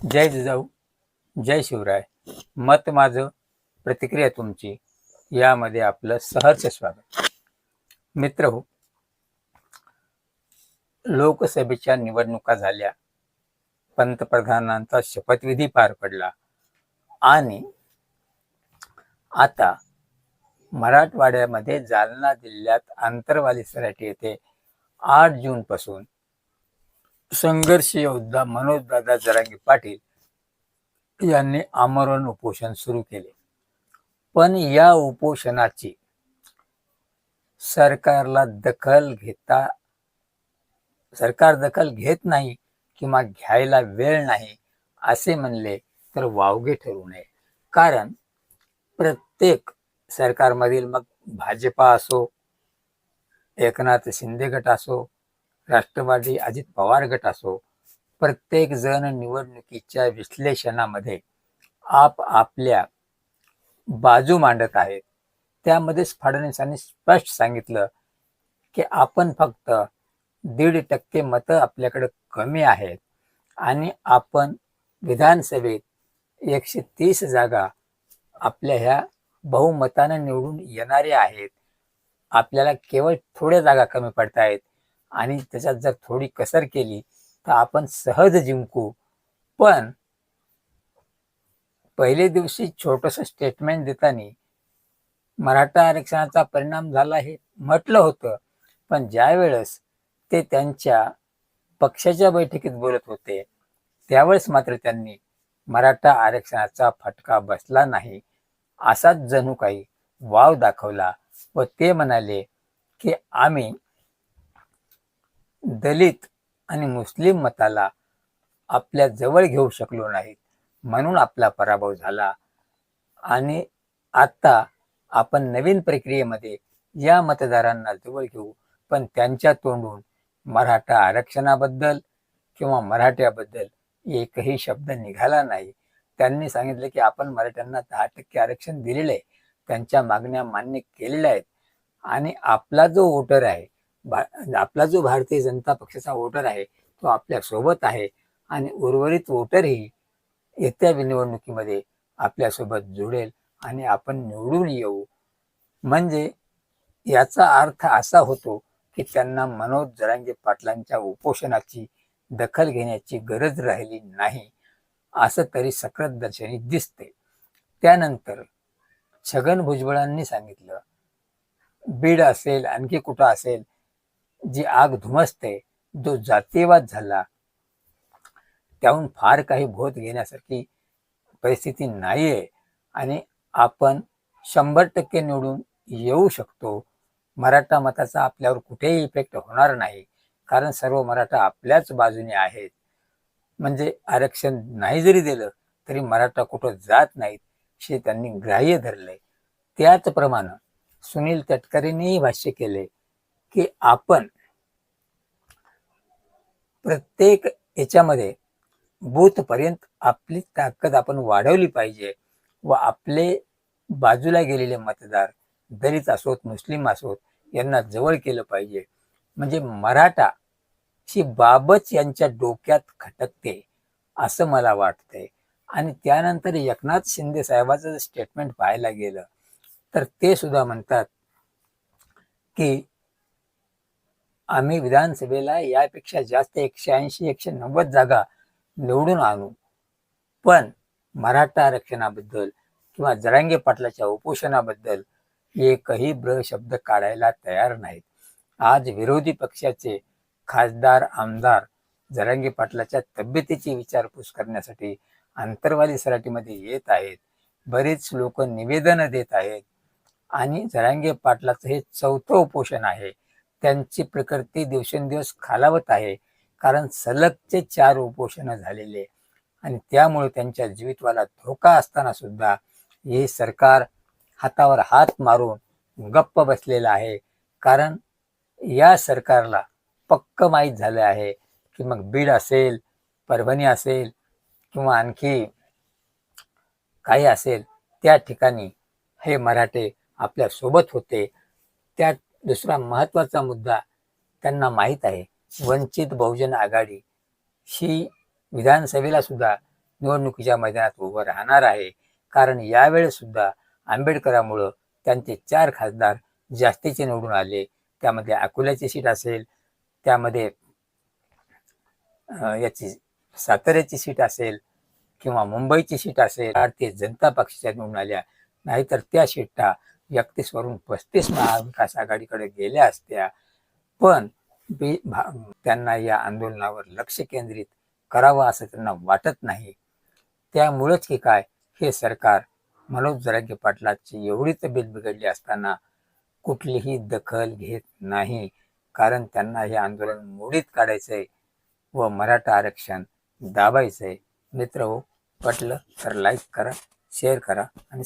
जय जिजाऊ जय शिवराय. मत माझं प्रतिक्रिया तुमची यामध्ये आपलं सहर्ष स्वागत. मित्र हो लोकसभेच्या निवडणुका झाल्या पंतप्रधानांचा शपथविधी पार पडला आणि आता मराठवाड्यामध्ये जालना जिल्ह्यात आंतरवाली सराठी येथे आठ जून पासून संघर्ष योद्धा मनोजदादा जरांगे पाटील यांनी आमरण उपोषण सुरू केले. पण या उपोषणाची सरकारला दखल घेता सरकार दखल घेत नाही किंवा घ्यायला वेळ नाही असे म्हणले तर वावगे ठरू नये. कारण प्रत्येक सरकारमधील मग भाजपा असो एकनाथ शिंदे गट असो राष्ट्रवादी अजित पवार गट असो प्रत्येक जण निवडणुकीच्या विश्लेषणामध्ये आप आपल्या बाजू मांडत आहेत त्यामध्येच फडणवीसांनी स्पष्ट सांगितलं की आपण फक्त दीड टक्के मतं आपल्याकडे कमी आहेत आणि आपण विधानसभेत एकशे तीस जागा आपल्या ह्या बहुमतानं निवडून येणारे आहेत. आपल्याला केवळ थोड्या जागा कमी पडतायत. आणि त्याच्यात जर थोडी कसर केली तर आपण सहज जिंकू. पण पहिले दिवशी छोटस स्टेटमेंट देताना मराठा आरक्षणाचा परिणाम झाला हे म्हटलं होतं. पण ज्या वेळेस ते त्यांच्या पक्षाच्या बैठकीत बोलत होते त्यावेळेस मात्र त्यांनी मराठा आरक्षणाचा फटका बसला नाही असाच जणू काही वाव दाखवला व ते म्हणाले की आम्ही दलित आणि मुस्लिम मताला आपल्या जवळ घेऊ शकलो नाहीत. म्हणून आपला पराभव झाला. आणि आता आपण नवीन प्रक्रियेमध्ये या मतदारांना जवळ घेऊ. पण त्यांच्या तोंडून मराठा आरक्षणाबद्दल किंवा मराठ्याबद्दल एकही शब्द निघाला नाही. त्यांनी सांगितलं की आपण मराठ्यांना दहा टक्के आरक्षण दिलेलं आहे. त्यांच्या मागण्या मान्य केलेल्या आहेत. आणि आपला जो वोटर आहे आपला जो भारतीय जनता पक्षाचा वोटर आहे तो आपल्यासोबत आहे आणि उर्वरित वोटरही येत्या निवडणुकीमध्ये आपल्यासोबत जुळेल आणि आपण निवडून येऊ. म्हणजे याचा अर्थ असा होतो की त्यांना मनोज जरांगे पाटलांच्या उपोषणाची दखल घेण्याची गरज राहिली नाही असं तरी सकृत दर्शनी दिसते. त्यानंतर छगन भुजबळांनी सांगितलं बीड असेल आणखी कुठं असेल जी आग धुमसते जो जातीयवाद झाला त्याहून फार काही बोध घेण्यासारखी परिस्थिती नाहीये आणि आपण शंभर टक्के निवडून येऊ शकतो. मराठा मताचा आपल्यावर कुठेही इफेक्ट होणार नाही. कारण सर्व मराठा आपल्याच बाजूने आहेत. म्हणजे आरक्षण नाही जरी दिलं तरी मराठा कुठं जात नाहीत हे त्यांनी ग्राह्य धरलंय. त्याचप्रमाणे सुनील तटकरेंनीही भाष्य केले की आपण प्रत्येक याच्यामध्ये बूथ पर्यंत आपली ताकद आपण वाढवली पाहिजे व आपले बाजूला गेलेले मतदार दलित असोत मुस्लिम असोत यांना जवळ केलं पाहिजे. म्हणजे मराठा ची बाबच यांच्या डोक्यात खटकते असं मला वाटतंय. आणि त्यानंतर एकनाथ शिंदे साहेबाचं स्टेटमेंट पाहायला गेलं तर ते सुद्धा म्हणतात की आम्ही विधानसभेला यापेक्षा जास्त एकशे ऐंशी एकशे नव्वद जागा निवडून आणू. पण मराठा आरक्षणाबद्दल किंवा जरांगे पाटलाच्या उपोषणाबद्दल एकही ब्र शब्द काढायला तयार नाहीत. आज विरोधी पक्षाचे खासदार आमदार जरांगे पाटलाच्या तब्येतीची विचारपूस करण्यासाठी आंतरवादी सराटीमध्ये येत आहेत. बरेच लोक निवेदनं देत आहेत. आणि जरांगे पाटलाचं हे चौथं उपोषण आहे. त्यांची प्रकृती दिवसेंदिवस खालावत आहे. कारण सलगचे चार उपोषणं झालेले आणि त्यामुळे त्यांच्या जीवितवाला धोका असताना सुद्धा हे सरकार हातावर हात मारून गप्प बसलेलं आहे. कारण या सरकारला पक्क माहीत झालं आहे की मग बीड असेल परभणी असेल किंवा आणखी काही असेल त्या ठिकाणी हे मराठे आपल्यासोबत होते. त्या दुसरा महत्त्वाचा मुद्दा त्यांना माहीत आहे. वंचित बहुजन आघाडी ही विधानसभेला सुद्धा निवडणुकीच्या मैदानात उभं राहणार आहे. कारण यावेळेस सुद्धा आंबेडकरामुळं त्यांचे चार खासदार जास्तीचे निवडून आले. त्यामध्ये अकोल्याची सीट असेल त्यामध्ये याची साताऱ्याची सीट असेल किंवा मुंबईची सीट असेल भारतीय जनता पक्षाच्या निवडून आल्या. नाहीतर त्या सीटा एकतीसवरून पस्तीस महाविकास आघाडीकडे गेल्या असत्या पण त्यांना या आंदोलनावर लक्ष केंद्रित करावं असं त्यांना वाटत नाही. त्यामुळेच की काय हे सरकार मनोज जरांगे पाटलाची एवढी तब्येत बिघडली असताना कुठलीही दखल घेत नाही कारण त्यांना हे आंदोलन मोडीत काढायचंय व मराठा आरक्षण दाबायचंय. मित्र हो पटलं तर लाईक करा शेअर करा आणि